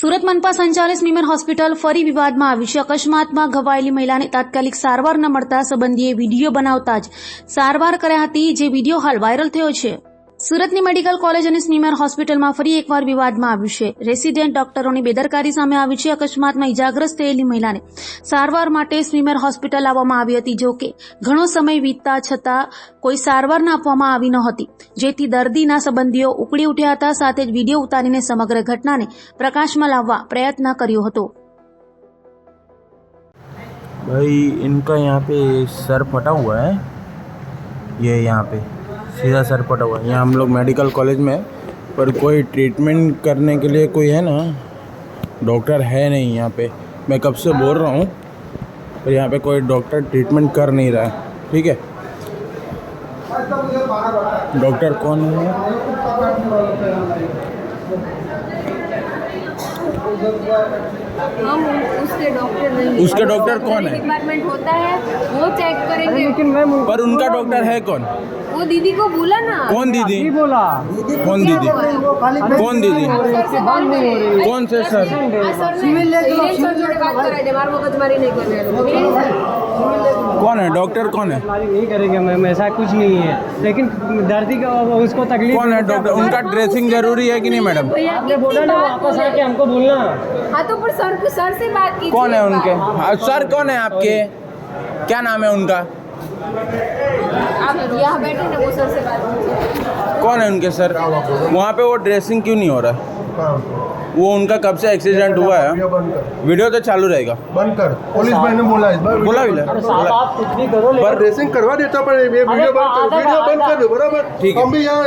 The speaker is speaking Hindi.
સુરત મનપા સંચાલિત સ્મીમેર હોસ્પિટલ ફરી વિવાદમાં આવી છે. અકસ્માતમાં ઘવાયેલી મહિલાને તાત્કાલિક સારવાર ન મળતા સંબંધીએ વીડિયો બનાવતા જ સારવાર કર્યા હતી, જે વીડિયો હાલ વાયરલ થયો છે. સુરતની મેડિકલ કોલેજ અને સ્મીમેર હોસ્પિટલમાં ફરી એકવાર વિવાદમાં આવ્યું છે રેસિડેન્ટ ડોક્ટરોની બેદરકારી સામે આવી છે અકસ્માતમાં ઇજાગ્રસ્ત થયેલી મહિલાને સારવાર માટે સ્મીમેર હોસ્પિટલ લાવવામાં આવી હતી જો કે ઘણો સમય વીતતા છતાં કોઈ સારવાર ન આપવામાં આવી ન હતી જેથી દર્દીના સંબંધીઓ ઉકળી ઉઠ્યા હતા સાથે જ વિડીયો ઉતારીને સમગ્ર ઘટનાને પ્રકાશમાં લાવવા પ્રયત્ન કર્યો હતો भाई इनका यहाँ पे सर फटा हुआ है ये यहाँ पे सीधा सर पटा हुआ है। यहाँ हम लोग मेडिकल कॉलेज में पर कोई ट्रीटमेंट करने के लिए कोई है ना, डॉक्टर है नहीं यहाँ पे। मैं कब से बोल रहा हूँ, पर यहाँ पे कोई डॉक्टर ट्रीटमेंट कर नहीं रहा है, ठीक है? डॉक्टर कौन है? हम उसके डॉक्टर नहीं उसके डॉक्टर कौन है? डिपार्टमेंट होता है वो चेक करेंगे। लेकिन मैं पर उनका डॉक्टर है कौन? वो दीदी को बोला ना। कौन दीदी? बोला। कौन दीदी? कौन दीदी? कौन से सर सिविल सर जोड़े बात कर रहे थे मार मुकदमा नहीं कर रहे कौन है? डॉक्टर कौन है? नहीं करेंगे मैम ऐसा कुछ नहीं है। लेकिन दर्दी का उसको तकलीफ़ कौन है डॉक्टर? उनका ड्रेसिंग ज़रूरी है कि नहीं मैडम? आपने बोला ना वापस आके हमको बोलना। हाँ तो पर सर सर से बात कीजिए कौन है उनके? हाँ, सर कौन है आपके? क्या नाम है उनका? आप यहाँ बैठे ना वो सर से बात कौन है उनके सर? वहाँ पे वो ड्रेसिंग क्यों नहीं हो रहा? है वो उनका कब से एक्सीडेंट हुआ है? वीडियो वीडियो तो चालू रहेगा। बंद कर। पुलिस भाई ने बोला इस बार बोला भी आप कुछ नहीं करो पर रेसिंग करवा देता पर ये वीडियो बंद कर वीडियो बंद कर दो ठीक बराबर है। हम भी यहाँ